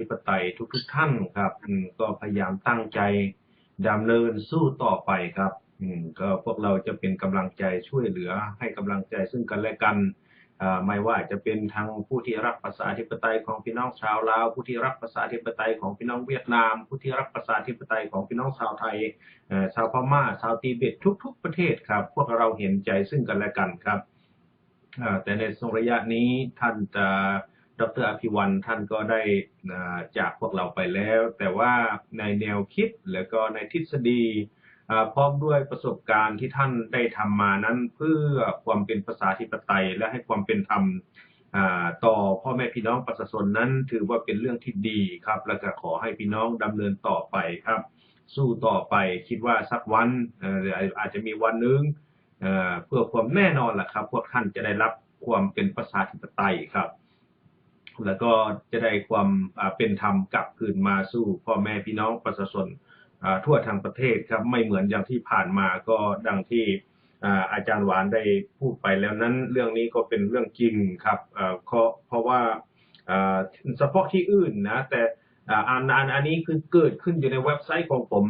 ธิปไตยทุกๆท่านครับก็พยายามตั้งใจดำเนินสู้ต่อไปครับก็พวกเราจะเป็นกำลังใจช่วยเหลือให้กำลังใจซึ่งกันและกันไม่ว่าจะเป็นทางผู้ที่รักประชาธิปไตยของพี่น้องชาวลาวผู้ที่รักประชาธิปไตยของพี่น้องเวียดนาม ผู้ที่รักประชาธิปไตยของพี่น้องชาวไทยชาวพม่าชาวทิเบตทุก ๆ ประเทศครับ พวกเราเห็นใจซึ่งกันและกันครับแต่ในช่งระยะนี้ท่านจะ ดรอภิวันท่านก็ได้จากพวกเราไปแล้ว แต่ว่าในแนวคิดแล้วก็ในทฤษฎีพร้อมด้วยประสบการณ์ที่ท่านได้ทำมานั้นเพื่อความเป็นประชาธิปไตย และให้ความเป็นธรรมต่อพ่อแม่พี่น้องประชาชนนั้นถือว่าเป็นเรื่องที่ดีครับ และก็ขอให้พี่น้องดำเนินต่อไปครับ สู้ต่อไปคิดว่าสักวันเอ่ออาจจะมีวันหนึงเอ่อเพื่อความแน่นอนแหละครับ พวกท่านจะได้รับความเป็นประชาธิปไตยครับ แล้วก็จะได้ความเป็นธรรมกลับคืนมาสู่พ่อแม่พี่น้องประชาชนทั่วทางประเทศครับไม่เหมือนอย่างที่ผ่านมาก็ดังที่อาจารย์หวานได้พูดไปแล้วนั้นเรื่องนี้ก็เป็นเรื่องจริงครับเพราะว่าเฉพาะที่อื่นนะแต่อ่าอันอันอันนี้คือเกิดขึ้นอยู่ในเว็บไซต์ของผม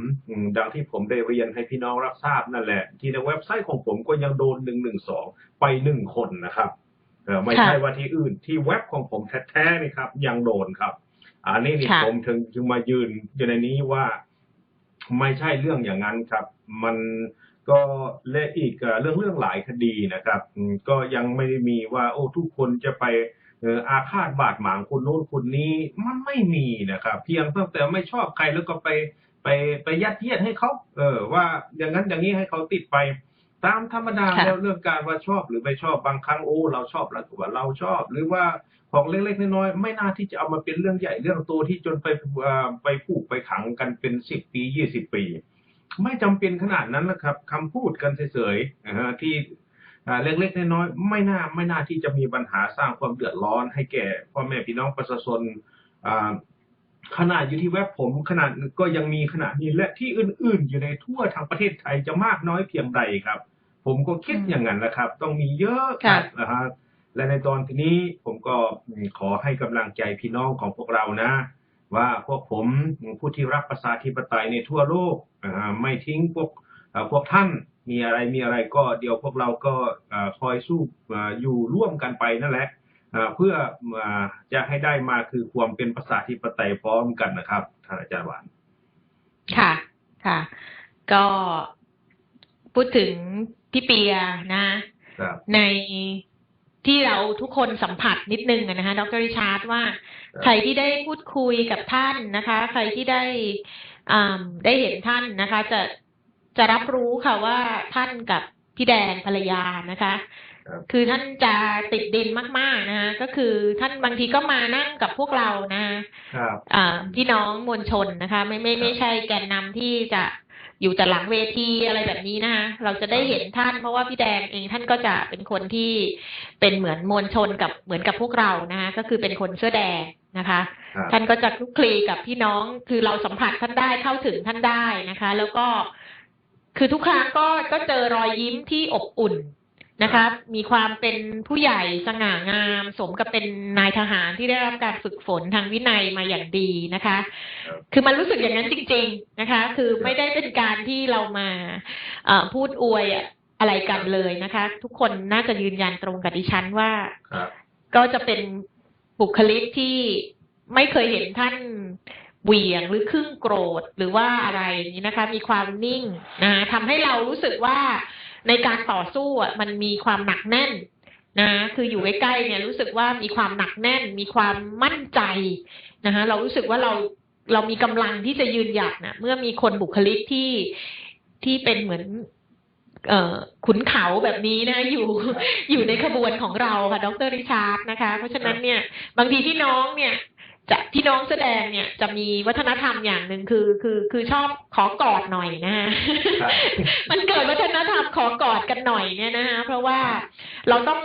ดังที่ผมได้เรียนให้พี่น้องรับทราบนั่นแหละ ที่ในเว็บไซต์ของผมก็ยังโดนหนึ่งหนึ่งสองไปหนึ่งคนนะครับ ไม่ใช่ค่ะว่าที่อื่นที่เว็บของผมแท้ๆนี่ครับ ยังโดนครับ อันนี้นี่ค่ะผมถึงจึงมายืนอยู่ในนี้ว่าไม่ใช่เรื่องอย่างนั้นครับ มันก็และอีกเอ่อเรื่องเรื่องหลายคดีนะครับอืมก็ยังไม่ได้มีว่า โอ้ทุกคนจะไปเอ่ออาฆาตบาดหมางคนโน้นคนนี้มันไม่มีนะครับ เพียงตั้งแต่ไม่ชอบใครแล้วก็ไปไปไปยัดเยียดให้เขาเออว่าอย่างนั้นอย่างนี้ให้เขาติดไป ตามธรรมดาค่ะแล้วเรื่องการว่าชอบหรือไม่ชอบบางครั้งโอ้ เราชอบแล้วก็ว่าเราชอบ หรือว่าของเล็กๆน้อยๆไม่น่าที่จะเอามาเป็นเรื่องใหญ่เรื่องโตที่จนไปเอ่อไปผูกไปขังกันเป็นสิบปียี่สิบปี ไม่จำเป็นขนาดนั้นนะครับคำพูดกันเฉยๆนะฮะที่อ่าเล็กๆน้อยๆไม่น่าไม่น่าที่จะมีปัญหาสร้างความเดือดร้อนให้แก่พ่อแม่พี่น้องประชาชนอ่าขนาดอยู่ที่เว็บผมขนาดก็ยังมีขนาดนี้และที่อื่น ๆ อยู่ในทั่วทางประเทศไทยจะมากน้อยเพียงใดครับ ผมก็คิดอืมอย่างนั้นนะครับ ต้องมีเยอะคค่ะรับนะฮะและในตอนนี้ผมก็ขอให้กำลังใจพี่น้องของพวกเรานะ ว่าพวกผมผู้ที่รักประชาธิปไตยในทั่วโลกอ่าไม่ทิ้งพวกเอ่อพวกท่านมีอะไรมีอะไรก็เดี๋ยวพวกเราก็เอ่อคอยสู้เอ่ออยู่ร่วมกันไปนั่นแหละเอ่อเพื่อเอ่อจะให้ได้มาคือความเป็นประชาธิปไตยพร้อมกันนะครับท่านอาจารย์หวานค่ะค่ะ ก็พูดถึง พี่เปียนะครับในที่เราทุกคนสัมผัสนิดนึงอะนะคะดรริชาร์ดว่าครับใครที่ได้พูดคุยกับท่านนะคะ ใครที่ได้อ่าได้เห็นท่านนะคะ จะจะรับรู้ค่ะว่าท่านกับพี่แดงภรรยานะคะครับคือท่านจะติดดินมาก ๆ นะคะก็คือท่านบางทีก็มานั่งกับพวกเรานะคะครับอ่าพี่น้องมวลชนนะคะ ไม่ไม่ไม่ใช่แกนนำที่จะ อยู่แต่หลังเวทีอะไรแบบนี้นะคะเราจะได้เห็นท่าน เพราะว่าพี่แดงเองท่านก็จะเป็นคนที่เป็นเหมือนมวลชนกับเหมือนกับพวกเรานะคะก็คือเป็นคนเสื้อแดงนะคะครับท่านก็จะคลุกคลีกับพี่น้องคือเราสัมผัสท่านได้เข้าถึงท่านได้นะคะ แล้วก็คือทุกครั้งก็ก็เจอรอยยิ้มที่อบอุ่น นะคะ มีความเป็นผู้ใหญ่สง่างาม สมกับเป็นนายทหารที่ได้รับการฝึกฝนทางวินัยมาอย่างดีนะคะครับคือมันรู้สึกอย่างนั้นจริง ๆนะคะ คือไม่ได้เป็นการที่เรามาเอ่อพูดอวยอะไรกันเลยนะคะ ทุกคนน่าจะยืนยันตรงกับดิฉันว่าครับก็จะเป็นบุคลิกที่ไม่เคยเห็นท่าน เหวี่ยงหรือครึ่งโกรธหรือว่าอะไรอย่างนี้นะคะ มีความนิ่งนะทำให้เรารู้สึกว่าในการต่อสู้มันมีความหนักแน่นนะคืออยู่ใกล้ๆเนี่ยรู้สึกว่ามีความหนักแน่น มีความมั่นใจนะคะเรารู้สึกว่าเราเรามีกำลังที่จะยืนหยัดนะเมื่อมีคนบุคลิกที่ที่เป็นเหมือน เอ่อขุนเขาแบบนี้นะ อยู่อยู่ในขบวนของเราค่ะดรริชาร์ดนะคะ เพราะฉะนั้นเนี่ย บางทีพี่น้องเนี่ย จะพี่น้องแสดงเนี่ยจะมีวัฒนธรรมอย่างหนึ่งคือ คือคือชอบขอกอดหน่อยนะฮะครับมันเกิดวัฒนธรรมขอกอดกันหน่อยเนี่ยนะคะเพราะว่าเราต้อง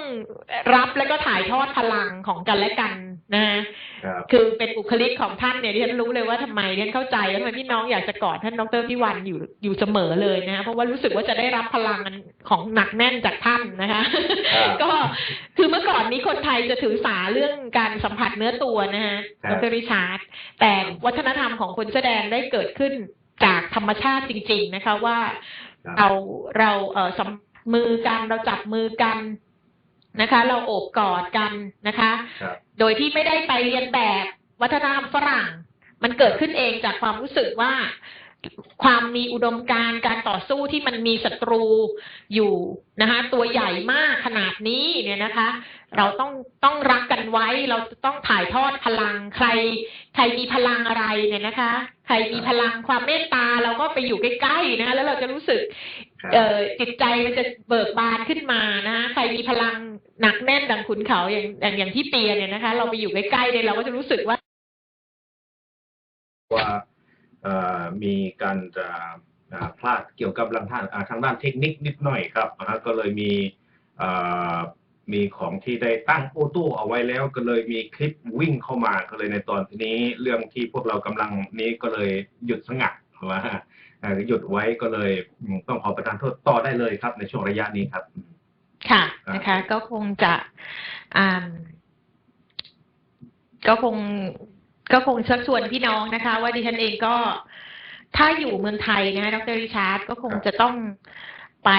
รับแล้วก็ถ่ายทอดพลังของกันและกันนะฮะ ครับคือเป็นบุคลิกของท่านเนี่ยที่ฉันรู้เลยว่าทำไมที่ฉันเข้าใจแล้วทำไมพี่น้องอยากจะกอดท่านดรพิวันอยู่อยู่เสมอเลยนะเพราะว่ารู้สึกว่าจะได้รับพลังของหนักแน่นจากท่านนะคะครับก็คือเมื่อก่อนนี้คนไทยจะถือสาเรื่องการสัมผัสเนื้อตัวนะฮะครัดบรริชาร์ดแต่วัฒนธรรมของคนแสอแดงได้เกิดขึ้นจากธรรมชาติจริง ๆนะคะว่าครับเราเราเออสัมมือกันเราจับมือกัน นะคะ เราโอบกอดกันนะคะครับโดยที่ไม่ได้ไปเรียนแบบวัฒนธรรมฝรั่ง มันเกิดขึ้นเองจากความรู้สึกว่าความมีอุดมการณ์การต่อสู้ที่มันมีศัตรูอยู่นะคะตัวใหญ่มากขนาดนี้เนี่ยนะคะ เราต้องต้องรักกันไว้ เราจะต้องถ่ายทอดพลังใคร ใครมีพลังอะไรเนี่ยนะคะ ใครมีพลังความเมตตาเราก็ไปอยู่ใกล้ๆนะคะแล้วเราจะรู้สึกครับเอ่อ จิตใจมันจะเบิกบานขึ้นมานะคะใครมีพลังหนักแน่นดังขุนเขาอย่างอย่างอย่างที่เปียเนี่ยนะคะ เราไปอยู่ใกล้ๆเนี่ยเราก็จะรู้สึกว่า ว่าเอ่อมีการจะอ่าพลาดเกี่ยวกับทางด้านอ่าทางด้านเทคนิคนิดหน่อยครับนะฮะก็เลยมีเอ่อมีของที่ได้ตั้งโอโต้เอาไว้แล้ว ก็เลยมีคลิปวิ่งเข้ามาก็เลยในตอนนี้เรื่องที่พวกเรากำลังนี้ก็เลยหยุดสงัดว่าเอ่อ หยุดไว้ก็เลยอืมต้องขอประทานโทษต่อได้เลยครับ ในช่วงระยะนี้ครับ ค่ะครับนะคะ ก็คงจะอ่าก็คงก็คงชักชวนพี่น้องนะคะ ว่าดิฉันเองก็ถ้าอยู่เมืองไทยนะคะดรริชาร์ดก็คงจะต้องไป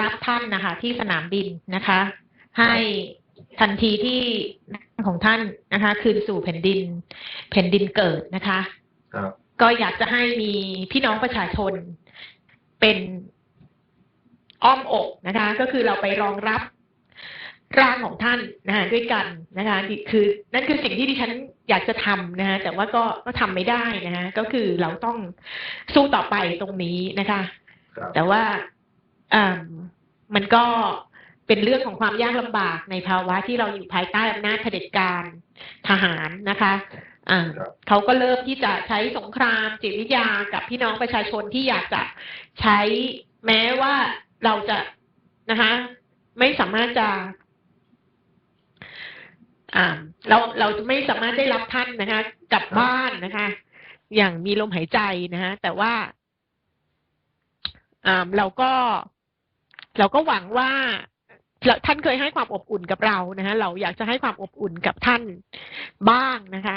รับท่านนะคะ ที่สนามบินนะคะ ให้ทันทีที่นั่งของท่านนะคะ คืนสู่แผ่นดิน แผ่นดินเกิดนะคะครับ ก็อยากจะให้มีพี่น้องประชาชนเป็นอ้อมอกนะคะ ก็คือเราไปรองรับร่างของท่านนะคะด้วยกันนะคะดิคือนั่นคือสิ่งที่ดิฉันอยากจะทำนะคะแต่ว่าก็ก็ทำไม่ได้นะคะก็คือเราต้องสู้ต่อไปตรงนี้นะคะครับแต่ว่าอ่ามันก็เป็นเรื่องของความยากลำบากในภาวะที่เราอยู่ภายใต้อำนาจเผด็จการทหารนะคะอ่าครับ เขาก็เริ่มที่จะใช้สงครามจิตวิทยากับพี่น้องประชาชนที่อยากจะใช้แม้ว่าเราจะนะคะ ไม่สามารถจะอ่าเราเราจะไม่สามารถได้รับท่านนะคะกลับบ้านนะคะ อย่างมีลมหายใจนะคะแต่ว่าอ่าเราก็ เราก็หวังว่าเราท่านเคยให้ความอบอุ่นกับเรานะคะเราอยากจะให้ความอบอุ่นกับท่านบ้างนะคะ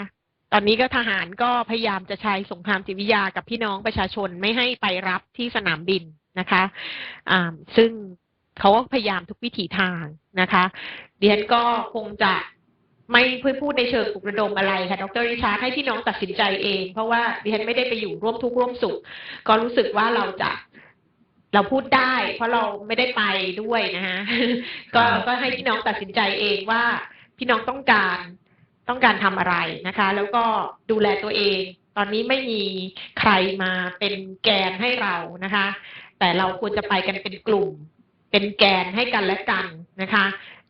ตอนนี้ก็ทหารก็พยายามจะใช้สงครามจิตวิทยากับพี่น้องประชาชนไม่ให้ไปรับที่สนามบินนะคะอ่าซึ่งเขาก็พยายามทุกวิถีทางนะคะเดียนก็คงจะไม่เพื่อพูดในเชิงปลุกระดมอะไรค่ะ ดรริชาร์ดให้พี่น้องตัดสินใจเอง เพราะว่าดิฉันไม่ได้ไปอยู่ร่วมทุกข์ร่วมสุข ก็รู้สึกว่าเราจะเราพูดได้ เพราะเราไม่ได้ไปด้วยนะฮะ ก็ก็ให้พี่น้องตัดสินใจเองว่าพี่น้องต้องการ ต้องการทำอะไรนะคะ แล้วก็ดูแลตัวเอง ตอนนี้ไม่มีใครมาเป็นแกนให้เรานะคะ แต่เราควรจะไปกันเป็นกลุ่ม เป็นแกนให้กันและกันนะคะ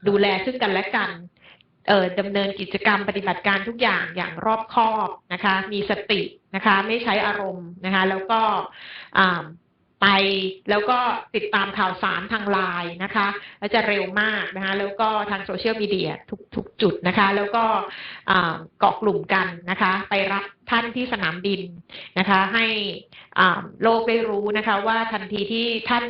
ดูแลซึ่งกันและกันเออดำเนินกิจกรรมปฏิบัติการทุกอย่างอย่างรอบคอบนะคะ มีสตินะคะ ไม่ใช้อารมณ์นะคะ แล้วก็อ่า ไปแล้วก็ติดตามข่าวสารทางไลน์นะคะแล้วจะเร็วมากนะคะแล้วก็ทางโซเชียลมีเดียทุกทุกจุดนะคะ แล้วก็เกาะกลุ่มกันนะคะ ไปรับท่านที่สนามบินนะคะ ให้โลกได้รู้นะคะ ว่าทันทีที่ท่าน